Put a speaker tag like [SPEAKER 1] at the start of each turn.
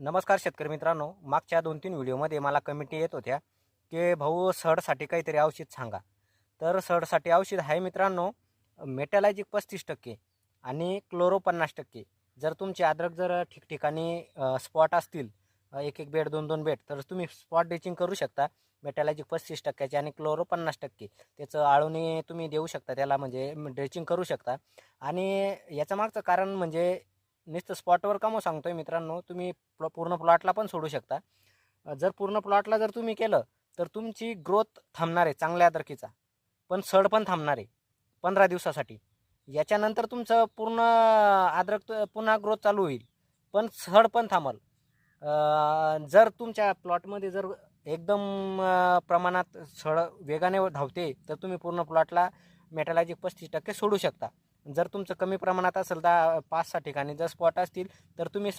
[SPEAKER 1] नमस्कार शेतकरी मित्रांनो. मागच्या दोन तीन व्हिडिओमध्ये मला कमिटी येत होत्या की भाऊ सडसाठी काहीतरी औषध सांगा. तर सडसाठी औषध आहे मित्रांनो मेटॅलायजिक पस्तीस टक्के आणि क्लोरो पन्नास टक्के. जर तुमचे अद्रक जर ठिकठिकाणी स्पॉट असतील एक एक बेड दोन दोन बेड तर तुम्ही स्पॉट ड्रेचिंग करू शकता. मेटॅलायजिक पस्तीस टक्क्याचे आणि क्लोरो पन्नास टक्के. त्याचं आळूने तुम्ही देऊ शकता त्याला म्हणजे ड्रेचिंग करू शकता. आणि याचं मागचं कारण म्हणजे नुसतं स्पॉटवर कामं सांगतो सांगतोय मित्रांनो तुम्ही प्ल पूर्ण प्लॉटला पण सोडू शकता. जर पूर्ण प्लॉटला जर तुम्ही केलं तर तुमची ग्रोथ थांबणार आहे चांगल्या अद्रकीचा पण सड पण थांबणार आहे पंधरा दिवसासाठी. याच्यानंतर तुमचं पूर्ण आद्रक पुन्हा ग्रोथ चालू होईल. पण सड पण थांबल. जर तुमच्या प्लॉटमध्ये जर एकदम प्रमाणात सड वेगाने धावते तर तुम्ही पूर्ण प्लॉटला मेटॅलायजिक पस्तीस टक्के सोडू शकता. जर तुमचं कमी प्रमाणात असेल तर पाच सहा ठिकाणी जर स्पॉट असतील तर तुम्ही